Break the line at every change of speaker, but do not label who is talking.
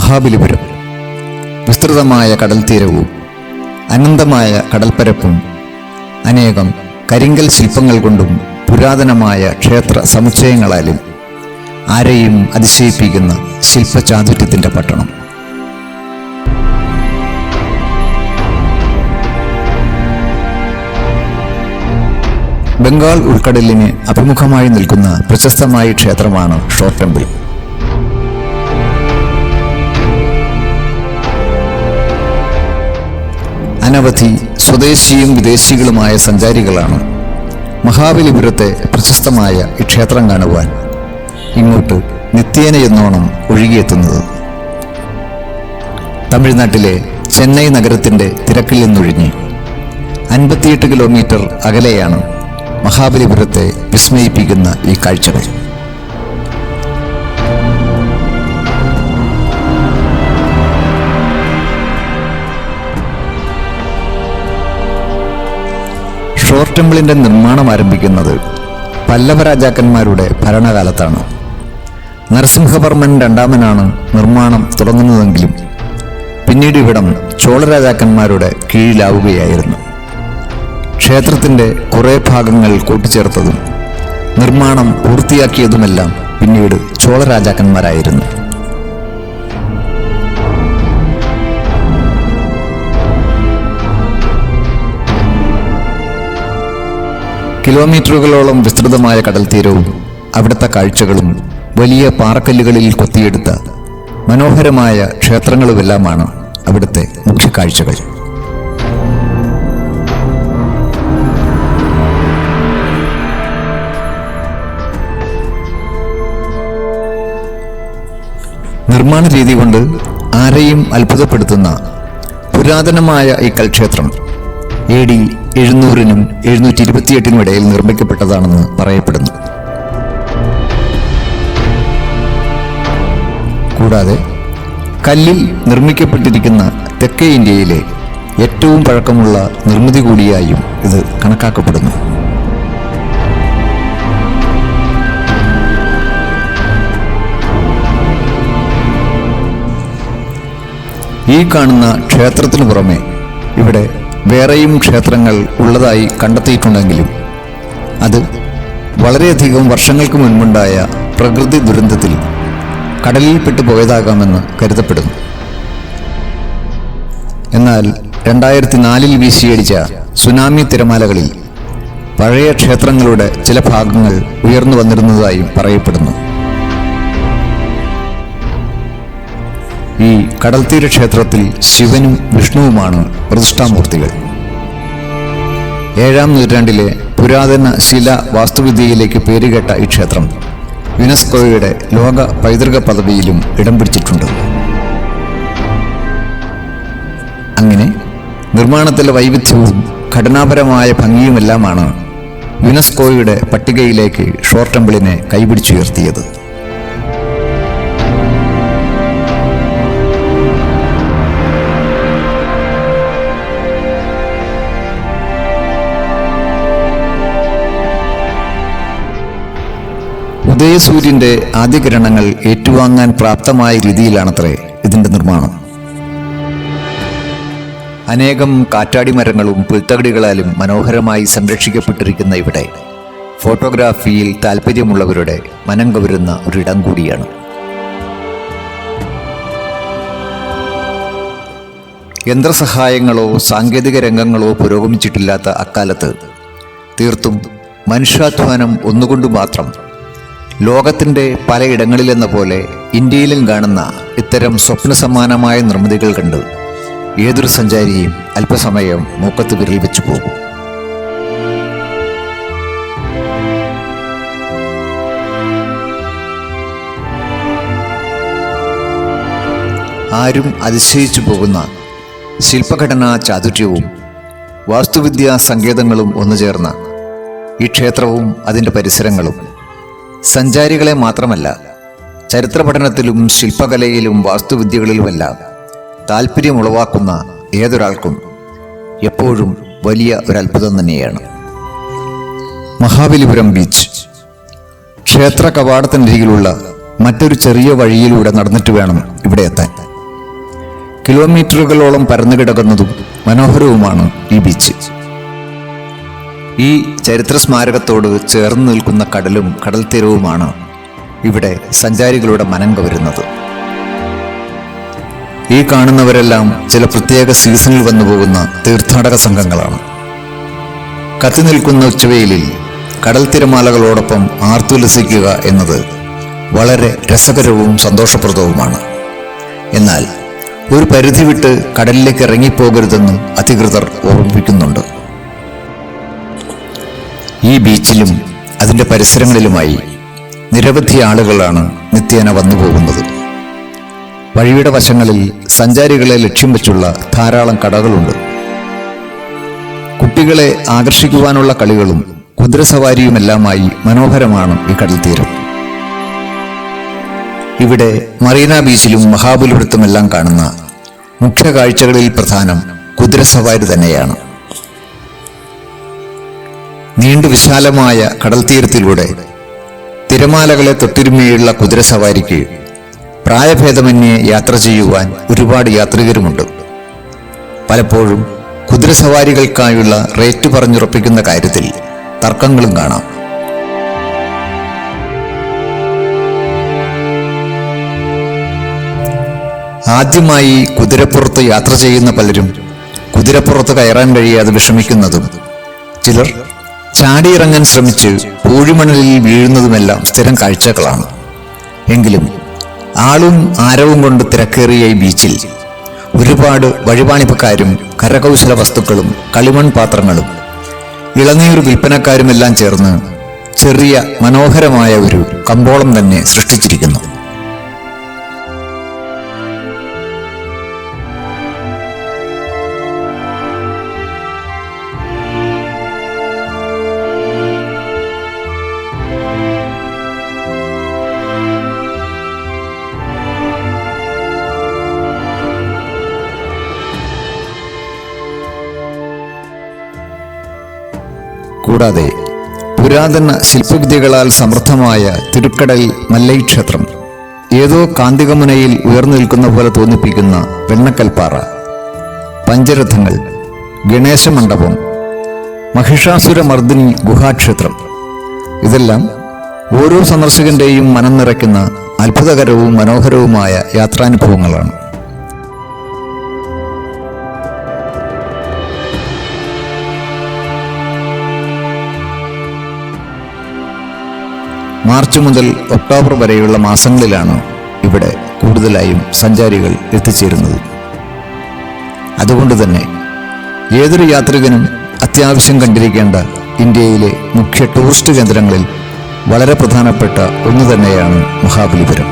മഹാബലിപുരം. വിസ്തൃതമായ കടൽ തീരവും അനന്തമായ കടൽപ്പരപ്പും അനേകം കരിങ്കൽ ശില്പങ്ങൾ കൊണ്ടും പുരാതനമായ ക്ഷേത്ര സമുച്ചയങ്ങളാലും ആരെയും അതിശയിപ്പിക്കുന്ന ശില്പചാതുര്യത്തിന്റെ പട്ടണം. ബംഗാൾ ഉൾക്കടലിന് അഭിമുഖമായി നിൽക്കുന്ന പ്രശസ്തമായ ക്ഷേത്രമാണ് ഷോർ ടെമ്പിൾ. അനവധി സ്വദേശിയും വിദേശികളുമായ സഞ്ചാരികളാണ് മഹാബലിപുരത്തെ പ്രശസ്തമായ ഈ ക്ഷേത്രം കാണുവാൻ ഇങ്ങോട്ട് നിത്യേന എന്നോണം ഒഴുകിയെത്തുന്നത്. തമിഴ്നാട്ടിലെ ചെന്നൈ നഗരത്തിന്റെ തിരക്കിൽ നിന്നൊഴിഞ്ഞ് അൻപത്തിയെട്ട് കിലോമീറ്റർ അകലെയാണ് മഹാബലിപുരത്തെ വിസ്മയിപ്പിക്കുന്ന ഈ കാഴ്ചകൾ. ഷോർ ടെമ്പിളിന്റെ നിർമ്മാണം ആരംഭിക്കുന്നത് പല്ലവ രാജാക്കന്മാരുടെ ഭരണകാലത്താണ്. നരസിംഹവർമ്മൻ രണ്ടാമനാണ് നിർമ്മാണം തുടങ്ങുന്നതെങ്കിലും പിന്നീട് ഇവിടം ചോള രാജാക്കന്മാരുടെ കീഴിലാവുകയായിരുന്നു. ക്ഷേത്രത്തിന്റെ കുറേ ഭാഗങ്ങൾ കൂട്ടിച്ചേർത്തതും നിർമ്മാണം പൂർത്തിയാക്കിയതുമെല്ലാം പിന്നീട് ചോള രാജാക്കന്മാരായിരുന്നു. കിലോമീറ്ററുകളോളം വിസ്തൃതമായ കടൽ തീരവും അവിടുത്തെ കാഴ്ചകളും വലിയ പാറക്കല്ലുകളിൽ കൊത്തിയെടുത്ത മനോഹരമായ ക്ഷേത്രങ്ങളുമെല്ലാമാണ് അവിടുത്തെ മുഖ്യ കാഴ്ചകൾ. നിർമ്മാണ രീതി കൊണ്ട് ആരെയും അത്ഭുതപ്പെടുത്തുന്ന പുരാതനമായ ഈ കൽക്ഷേത്രം എ ഡി എഴുന്നൂറിനും എഴുന്നൂറ്റി ഇരുപത്തിയെട്ടിനും ഇടയിൽ നിർമ്മിക്കപ്പെട്ടതാണെന്ന് പറയപ്പെടുന്നു. കൂടാതെ കല്ലിൽ നിർമ്മിക്കപ്പെട്ടിരിക്കുന്ന തെക്കേ ഇന്ത്യയിലെ ഏറ്റവും പഴക്കമുള്ള നിർമ്മിതി കൂടിയായും ഇത് കണക്കാക്കപ്പെടുന്നു. ഈ കാണുന്ന ക്ഷേത്രത്തിനു പുറമെ ഇവിടെ വേറെയും ക്ഷേത്രങ്ങൾ ഉള്ളതായി കണ്ടെത്തിയിട്ടുണ്ടെങ്കിലും അത് വളരെയധികം വർഷങ്ങൾക്ക് മുൻപുണ്ടായ പ്രകൃതി ദുരന്തത്തിൽ കടലിൽപ്പെട്ടു പോയതാകാമെന്ന് കരുതപ്പെടുന്നു. എന്നാൽ രണ്ടായിരത്തി നാലിൽ വീശിയടിച്ച സുനാമി തിരമാലകളിൽ പഴയ ക്ഷേത്രങ്ങളുടെ ചില ഭാഗങ്ങൾ ഉയർന്നു വന്നിരുന്നതായും പറയപ്പെടുന്നു. ഈ കടൽത്തീര ക്ഷേത്രത്തിൽ ശിവനും വിഷ്ണുവുമാണ് പ്രതിഷ്ഠാമൂർത്തികൾ. ഏഴാം നൂറ്റാണ്ടിലെ പുരാതന ശില വാസ്തുവിദ്യയിലേക്ക് പേരുകേട്ട ഈ ക്ഷേത്രം യുനെസ്കോയുടെ ലോക പൈതൃക പദവിയിലും ഇടം പിടിച്ചിട്ടുണ്ട്. അങ്ങനെ നിർമ്മാണത്തിലെ വൈവിധ്യവും ഘടനാപരമായ ഭംഗിയുമെല്ലാമാണ് യുനെസ്കോയുടെ പട്ടികയിലേക്ക് ഷോർ ടെമ്പിളിനെ കൈപിടിച്ചുയർത്തിയത്. ഉദയസൂര്യന്റെ ആദ്യകിരണങ്ങൾ ഏറ്റുവാങ്ങാൻ പ്രാപ്തമായ രീതിയിലാണത്രേ ഇതിന്റെ നിർമ്മാണം. അനേകം കാറ്റാടി മരങ്ങളും പുൽത്തകടികളാലും മനോഹരമായി സംരക്ഷിക്കപ്പെട്ടിരിക്കുന്ന ഇവിടെ ഫോട്ടോഗ്രാഫിയിൽ താല്പര്യമുള്ളവരുടെ മനം കവരുന്ന ഒരിടം കൂടിയാണ്. യന്ത്രസഹായങ്ങളോ സാങ്കേതിക രംഗങ്ങളോ പുരോഗമിച്ചിട്ടില്ലാത്ത അക്കാലത്ത് തീർത്തും മനുഷ്യാധ്വാനം ഒന്നുകൊണ്ട് മാത്രം ലോകത്തിന്റെ പലയിടങ്ങളിലെന്ന പോലെ ഇന്ത്യയിലും കാണുന്ന ഇത്തരം സ്വപ്ന സമാനമായ നിർമ്മിതികൾ കണ്ട് ഏതൊരു സഞ്ചാരിയും അല്പസമയം മൂക്കത്ത് വിരൽ വെച്ചു പോകും. ആരും അതിശയിച്ചു പോകുന്ന ശില്പഘടനാ ചാതുര്യവും വാസ്തുവിദ്യാ സങ്കേതങ്ങളും ഒന്നുചേർന്ന ഈ ക്ഷേത്രവും അതിന്റെ പരിസരങ്ങളും സഞ്ചാരികളെ മാത്രമല്ല ചരിത്ര പഠനത്തിലും ശില്പകലയിലും വാസ്തുവിദ്യകളിലുമെല്ലാം താല്പര്യമുളവാക്കുന്ന ഏതൊരാൾക്കും എപ്പോഴും വലിയ ഒരു അത്ഭുതം തന്നെയാണ്. മഹാബലിപുരം ബീച്ച്. ക്ഷേത്ര കവാടത്തിനരികിലുള്ള മറ്റൊരു ചെറിയ വഴിയിലൂടെ നടന്നിട്ട് വേണം ഇവിടെ എത്താൻ. കിലോമീറ്ററുകളോളം പരന്നു കിടക്കുന്നതും മനോഹരവുമാണ് ഈ ബീച്ച്. ഈ ചരിത്ര സ്മാരകത്തോട് ചേർന്ന് നിൽക്കുന്ന കടലും കടൽ തീരവുമാണ് ഇവിടെ സഞ്ചാരികളുടെ മനം കവരുന്നത് ഈ കാണുന്നവരെല്ലാം ചില പ്രത്യേക സീസണിൽ വന്നു പോകുന്ന തീർത്ഥാടക സംഘങ്ങളാണ്. കത്തി നിൽക്കുന്ന ഉച്ചവെയിലിൽ കടൽ തിരമാലകളോടൊപ്പം ആർത്തുലസിക്കുക എന്നത് വളരെ രസകരവും സന്തോഷപ്രദവുമാണ്. എന്നാൽ ഒരു പരിധി വിട്ട് കടലിലേക്ക് ഇറങ്ങിപ്പോകരുതെന്നും അധികൃതർ ഓർമ്മിപ്പിക്കുന്നുണ്ട്. ഈ ബീച്ചിലും അതിന്റെ പരിസരങ്ങളിലുമായി നിരവധി ആളുകളാണ് നിത്യേന വന്നു പോകുന്നത്. വഴിയുടെ വശങ്ങളിൽ സഞ്ചാരികളെ ലക്ഷ്യം വെച്ചുള്ള ധാരാളം കടകളുണ്ട്. കുട്ടികളെ ആകർഷിക്കുവാനുള്ള കളികളും കുതിരസവാരിയുമെല്ലാമായി മനോഹരമാണ് ഈ കടൽ തീരം ഇവിടെ മറീന ബീച്ചിലും മഹാബലിപുരത്തുമെല്ലാം കാണുന്ന മുഖ്യ കാഴ്ചകളിൽ പ്രധാനം കുതിരസവാരി തന്നെയാണ്. നീണ്ടു വിശാലമായ കടൽത്തീരത്തിലൂടെ തിരമാലകളെ തൊട്ടിരുമയുള്ള കുതിരസവാരിക്ക് പ്രായഭേദമന്യേ യാത്ര ചെയ്യുവാൻ ഒരുപാട് യാത്രികരുമുണ്ട്. പലപ്പോഴും കുതിരസവാരികൾക്കായുള്ള റേറ്റ് പറഞ്ഞുറപ്പിക്കുന്ന കാര്യത്തിൽ തർക്കങ്ങളും കാണാം. ആദ്യമായി കുതിരപ്പുറത്ത് യാത്ര ചെയ്യുന്ന പലരും കുതിരപ്പുറത്ത് കയറാൻ കഴിയാതെ വിഷമിക്കുന്നതും ചിലർ ചാടിയിറങ്ങാൻ ശ്രമിച്ച് പൂഴിമണലിൽ വീഴുന്നതുമെല്ലാം സ്ഥിരം കാഴ്ചകളാണ്. എങ്കിലും ആളും ആരവും കൊണ്ട് തിരക്കേറിയ ഈ ബീച്ചിൽ ഒരുപാട് വഴിപാണിപ്പക്കാരും കരകൗശല വസ്തുക്കളും കളിമൺ പാത്രങ്ങളും ഇളനീർ വിൽപ്പനക്കാരുമെല്ലാം ചേർന്ന് ചെറിയ മനോഹരമായ ഒരു കമ്പോളം തന്നെ സൃഷ്ടിച്ചിരിക്കുന്നു. കൂടാതെ പുരാതന ശില്പവിദ്യകളാൽ സമൃദ്ധമായ തിരുക്കടൽ മല്ലൈ ക്ഷേത്രം ഏതോ കാന്തികമുനയിൽ ഉയർന്നു നിൽക്കുന്ന പോലെ തോന്നിപ്പിക്കുന്ന വെണ്ണക്കൽപ്പാറ പഞ്ചരഥങ്ങൾ ഗണേശ മണ്ഡപം മഹിഷാസുരമർദ്ദിനി ഗുഹാക്ഷേത്രം. ഇതെല്ലാം ഓരോ സന്ദർശകന്റെയും മനം നിറയ്ക്കുന്ന അത്ഭുതകരവും മനോഹരവുമായ യാത്രാനുഭവങ്ങളാണ്. മാർച്ച് മുതൽ ഒക്ടോബർ വരെയുള്ള മാസങ്ങളിലാണ് ഇവിടെ കൂടുതലായും സഞ്ചാരികൾ എത്തിച്ചേരുന്നത്. അതുകൊണ്ട് തന്നെ ഏതൊരു യാത്രികനും അത്യാവശ്യം കണ്ടിരിക്കേണ്ട ഇന്ത്യയിലെ മുഖ്യ ടൂറിസ്റ്റ് കേന്ദ്രങ്ങളിൽ വളരെ പ്രധാനപ്പെട്ട ഒന്ന് തന്നെയാണ് മഹാബലിപുരം.